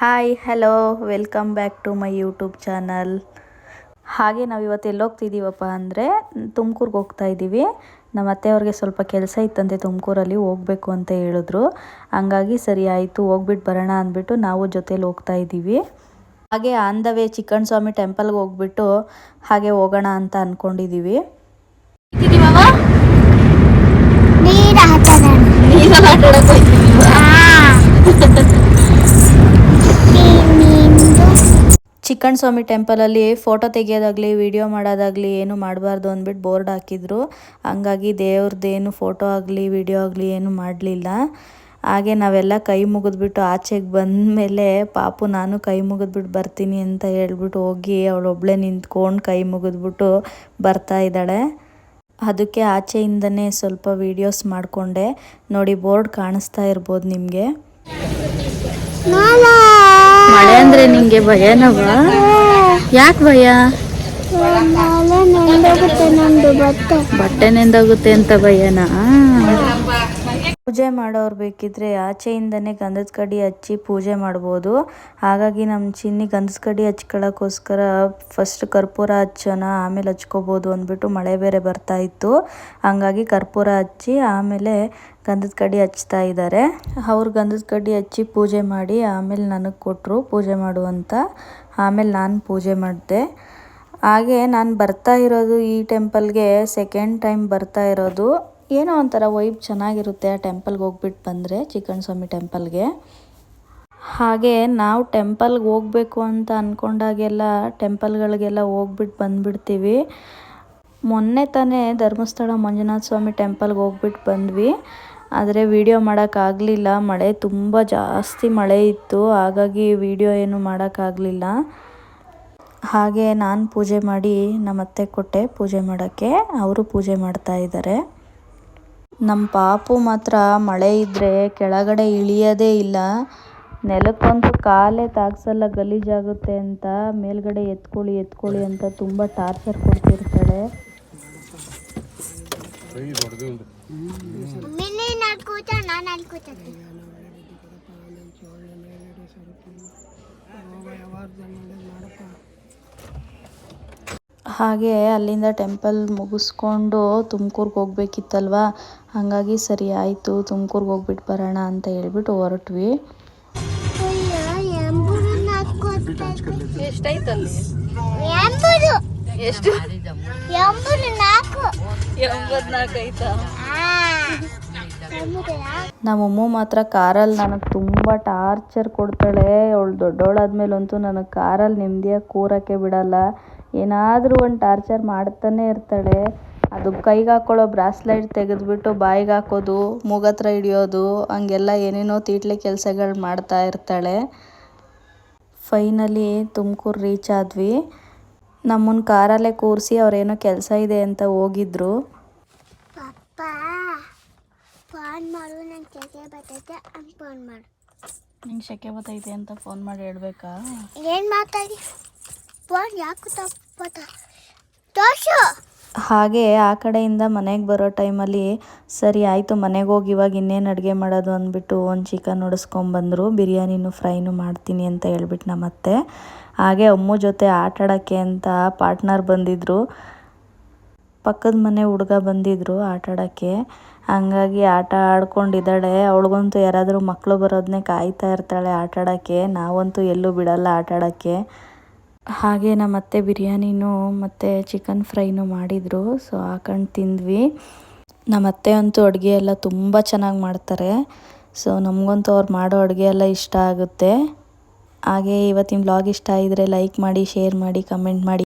Hi, hello, welcome back to my YouTube channel. ಹಾಗೆ ನಾವು ಇವತ್ತು ಎಲ್ಲಿ ಹೋಗ್ತಿದ್ದೀವಪ್ಪ ಅಂದರೆ ತುಮಕೂರಿಗೆ ಹೋಗ್ತಾ ಇದ್ದೀವಿ ನಮ್ಮ ಅತ್ತೆಯವ್ರಿಗೆ ಸ್ವಲ್ಪ ಕೆಲಸ ಇತ್ತಂತೆ ತುಮಕೂರಲ್ಲಿ, ಹೋಗಬೇಕು ಅಂತ ಹೇಳಿದ್ರು. ಹಂಗಾಗಿ ಸರಿ ಆಯಿತು ಹೋಗ್ಬಿಟ್ಟು ಬರೋಣ ಅಂದ್ಬಿಟ್ಟು ನಾವು ಜೊತೇಲಿ ಹೋಗ್ತಾ ಇದ್ದೀವಿ ಹಾಗೆ on the way Chikkanna Swami ಟೆಂಪಲ್ಗೆ ಹೋಗ್ಬಿಟ್ಟು ಹಾಗೆ ಹೋಗೋಣ ಅಂತ ಅಂದ್ಕೊಂಡಿದ್ದೀವಿ ನೀರು ಹಾಕದ ಚಿಕ್ಕಣ್ಣ ಸ್ವಾಮಿ ಟೆಂಪಲಲ್ಲಿ ಫೋಟೋ ತೆಗಿಯೋದಾಗಲಿ, ವಿಡಿಯೋ ಮಾಡೋದಾಗಲಿ ಏನು ಮಾಡಬಾರ್ದು ಅಂದ್ಬಿಟ್ಟು ಬೋರ್ಡ್ ಹಾಕಿದ್ರು. ಹಂಗಾಗಿ ದೇವ್ರದ್ದೇನು ಫೋಟೋ ಆಗಲಿ, ವಿಡಿಯೋ ಆಗಲಿ ಏನು ಮಾಡಲಿಲ್ಲ. ಹಾಗೆ ನಾವೆಲ್ಲ ಕೈ ಮುಗಿದ್ಬಿಟ್ಟು ಆಚೆಗೆ ಬಂದಮೇಲೆ ಪಾಪು ನಾನು ಕೈ ಮುಗಿದ್ಬಿಟ್ಟು ಬರ್ತೀನಿ ಅಂತ ಹೇಳ್ಬಿಟ್ಟು ಹೋಗಿ ಅವಳೊಬ್ಳೆ ನಿಂತ್ಕೊಂಡು ಕೈ ಮುಗಿದ್ಬಿಟ್ಟು ಬರ್ತಾ ಇದ್ದಾಳೆ. ಅದಕ್ಕೆ ಆಚೆಯಿಂದನೇ ಸ್ವಲ್ಪ ವೀಡಿಯೋಸ್ ಮಾಡಿಕೊಂಡೆ. ನೋಡಿ ಬೋರ್ಡ್ ಕಾಣಿಸ್ತಾ ಇರ್ಬೋದು ನಿಮಗೆ. ಮಳೆ ಅಂದ್ರೆ ನಿಂಗೆ ಭಯನವ ಯಾಕೆ ಭಯ? ಬಟ್ಟೆ ನೆಂದೋಗುತ್ತೆ ಅಂತ ಭಯನಾ? ಪೂಜೆ ಮಾಡೋರು ಬೇಕಿದ್ರೆ ಆಚೆಯಿಂದನೇ ಗಂಧದ ಕಡ್ಡಿ ಹಚ್ಚಿ ಪೂಜೆ ಮಾಡ್ಬೋದು. ಹಾಗಾಗಿ ನಮ್ಮ ಚಿನ್ನಿ ಗಂಧದ ಕಡಿ ಹಚ್ಕೊಳ್ಳೋಕ್ಕೋಸ್ಕರ ಫಸ್ಟ್ ಕರ್ಪೂರ ಹಚ್ಚೋಣ, ಆಮೇಲೆ ಹಚ್ಕೋಬೋದು ಅಂದ್ಬಿಟ್ಟು ಮಳೆ ಬೇರೆ ಬರ್ತಾ ಇತ್ತು. ಹಂಗಾಗಿ ಕರ್ಪೂರ ಹಚ್ಚಿ ಆಮೇಲೆ ಗಂಧದ ಕಡಿ ಹಚ್ತಾ ಇದ್ದಾರೆ ಅವ್ರು ಗಂಧದ ಕಡ್ಡಿ ಹಚ್ಚಿ ಪೂಜೆ ಮಾಡಿ ಆಮೇಲೆ ನನಗೆ ಕೊಟ್ಟರು ಪೂಜೆ ಮಾಡು ಅಂತ. ಆಮೇಲೆ ನಾನು ಪೂಜೆ ಮಾಡಿದೆ. ಹಾಗೆ ನಾನು ಬರ್ತಾ ಇರೋದು ಈ ಟೆಂಪಲ್ಗೆ ಸೆಕೆಂಡ್ ಟೈಮ್ ಬರ್ತಾ ಇರೋದು. ಏನೋ ಒಂಥರ ವೈಬ್ ಚೆನ್ನಾಗಿರುತ್ತೆ ಆ ಟೆಂಪಲ್ಗೆ ಹೋಗ್ಬಿಟ್ಟು ಬಂದರೆ ಚಿಕನ್ ಸ್ವಾಮಿ ಟೆಂಪಲ್ಗೆ. ಹಾಗೆ ನಾವು ಟೆಂಪಲ್ಗೆ ಹೋಗಬೇಕು ಅಂತ ಅಂದ್ಕೊಂಡಾಗೆಲ್ಲ ಟೆಂಪಲ್ಗಳಿಗೆಲ್ಲ ಹೋಗ್ಬಿಟ್ಟು ಬಂದುಬಿಡ್ತೀವಿ. ಮೊನ್ನೆ ತಾನೇ ಧರ್ಮಸ್ಥಳ ಮಂಜುನಾಥ ಸ್ವಾಮಿ ಟೆಂಪಲ್ಗೆ ಹೋಗ್ಬಿಟ್ಟು ಬಂದ್ವಿ. ಆದರೆ ವಿಡಿಯೋ ಮಾಡೋಕ್ಕಾಗಲಿಲ್ಲ ಮಳೆ ತುಂಬ ಜಾಸ್ತಿ ಮಳೆ ಇತ್ತು. ಹಾಗಾಗಿ ವಿಡಿಯೋ ಏನು ಮಾಡೋಕ್ಕಾಗಲಿಲ್ಲ ಹಾಗೆ ನಾನು ಪೂಜೆ ಮಾಡಿ ನಮ್ಮ ಅತ್ತೆ ಕೊಟ್ಟೆ ಪೂಜೆ ಮಾಡೋಕ್ಕೆ. ಅವರು ಪೂಜೆ ಮಾಡ್ತಾ ಇದ್ದಾರೆ. ನಮ್ಮ ಪಾಪು ಮಾತ್ರ ಮಳೆ ಇದ್ದರೆ ಕೆಳಗಡೆ ಇಳಿಯೋದೇ ಇಲ್ಲ. ನೆಲಕ್ಕಂತೂ ಕಾಲೇ ತಾಗ್ಸಲ್ಲ ಗಲೀಜಾಗುತ್ತೆ ಅಂತ ಮೇಲ್ಗಡೆ ಎತ್ಕೊಳ್ಳಿ ಎತ್ಕೊಳ್ಳಿ ಅಂತ ತುಂಬ ಟಾರ್ಚರ್ ಕೊಡ್ತಿರ್ತಾಳೆ. ನಾನು ಹಾಗೆ ಅಲ್ಲಿಂದ ಟೆಂಪಲ್ ಮುಗಿಸ್ಕೊಂಡು ತುಮ್ಕೂರ್ಗೆ ಹೋಗ್ಬೇಕಿತ್ತಲ್ವ? ಹಾಗಾಗಿ ಸರಿ ಆಯಿತು, ತುಮ್ಕೂರ್ಗೆ ಹೋಗ್ಬಿಟ್ಟು ಬರೋಣ ಅಂತ ಹೇಳ್ಬಿಟ್ಟು ಹೊರಟ್ವಿ. ಎಷ್ಟು ನಮ್ಮಮ್ಮ ಮಾತ್ರ ಕಾರಲ್ಲಿ ನನಗೆ ತುಂಬ ಟಾರ್ಚರ್ ಕೊಡ್ತಾಳೆ. ಅವಳು ದೊಡ್ಡವಳಾದ್ಮೇಲಂತೂ ನನಗೆ ಕಾರಲ್ಲಿ ನೆಮ್ಮದಿಯಾಗಿ ಕೂರಕ್ಕೆ ಬಿಡಲ್ಲ. ಏನಾದರೂ ಒಂದು ಟಾರ್ಚರ್ ಮಾಡ್ತಾನೆ ಇರ್ತಾಳೆ. ಅದು ಕೈಗೆ ಹಾಕ್ಕೊಳ್ಳೋ ಬ್ರಾಸ್ಲೈಟ್ ತೆಗೆದುಬಿಟ್ಟು ಬಾಯಿಗೆ ಹಾಕೋದು ಮೂಗತ್ರ ಹಿಡಿಯೋದು ಹಂಗೆಲ್ಲ ಏನೇನೋ ತೀಟ್ಲೆ ಕೆಲಸಗಳು ಮಾಡ್ತಾ ಇರ್ತಾಳೆ. ಫೈನಲಿ ತುಮಕೂರು ರೀಚ್ ಆದ್ವಿ. ನಮ್ಮನ್ನ ಕಾರಲ್ಲೇ ಕೂರಿಸಿ ಅವ್ರೇನೋ ಕೆಲಸ ಇದೆ ಅಂತ ಹೋಗಿದ್ರು. ಫೋನ್ ಮಾಡು ನಂಗೆ ಬರ್ತೈತೆ ಹಂಗೆ ಫೋನ್ ಮಾಡು. ನಿಂಗೆ ಅಂತ ಫೋನ್ ಮಾಡಿ ಹೇಳ್ಬೇಕಾ? ಏನು ಮಾತಾಡಿ? ಹಾಗೆ ಆ ಕಡೆಯಿಂದ ಮನೆಗೆ ಬರೋ ಟೈಮಲ್ಲಿ, ಸರಿ ಆಯಿತು, ಮನೆಗೆ ಹೋಗಿ ಇವಾಗ ಇನ್ನೇನು ಅಡುಗೆ ಮಾಡೋದು ಅಂದ್ಬಿಟ್ಟು ಒಂದು ಚಿಕನ್ ಹೊಡೆಸ್ಕೊಂಬಂದರು ಬಿರಿಯಾನಿನೂ ಫ್ರೈನೂ ಮಾಡ್ತೀನಿ ಅಂತ ಹೇಳ್ಬಿಟ್ಟು ನಮ್ಮತ್ತೆ. ಹಾಗೆ ಅಮ್ಮ ಜೊತೆ ಆಟ ಆಡೋಕ್ಕೆ ಅಂತ ಪಾರ್ಟ್ನರ್ ಬಂದಿದ್ದರು ಪಕ್ಕದ ಮನೆ ಹುಡುಗ ಬಂದಿದ್ದರು ಆಟ ಆಡೋಕ್ಕೆ ಹಂಗಾಗಿ ಆಟ ಆಡ್ಕೊಂಡಿದ್ದಾಳೆ. ಅವಳಿಗಂತೂ ಯಾರಾದರೂ ಮಕ್ಕಳು ಬರೋದನ್ನೇ ಕಾಯ್ತಾ ಇರ್ತಾಳೆ ಆಟಾಡೋಕ್ಕೆ. ನಾವಂತೂ ಎಲ್ಲೂ ಬಿಡಲ್ಲ ಆಟ ಆಡೋಕ್ಕೆ ಹಾಗೆ ನಮ್ಮ ಅತ್ತೆ ಬಿರಿಯಾನಿನೂ ಮತ್ತು ಚಿಕನ್ ಫ್ರೈನೂ ಮಾಡಿದರು. ಸೊ ಹಾಕೊಂಡು ತಿಂದ್ವಿ. ನಮ್ಮ ಅತ್ತೆ ಅಂತೂ ಅಡುಗೆ ಎಲ್ಲ ತುಂಬ ಚೆನ್ನಾಗಿ ಮಾಡ್ತಾರೆ. ಸೊ ನಮಗಂತೂ ಅವ್ರು ಮಾಡೋ ಅಡುಗೆ ಎಲ್ಲ ಇಷ್ಟ ಆಗುತ್ತೆ. ಹಾಗೆ ಇವತ್ತಿನ ಬ್ಲಾಗ್ ಇಷ್ಟ ಇದ್ದರೆ ಲೈಕ್ ಮಾಡಿ ಶೇರ್ ಮಾಡಿ ಕಮೆಂಟ್ ಮಾಡಿ.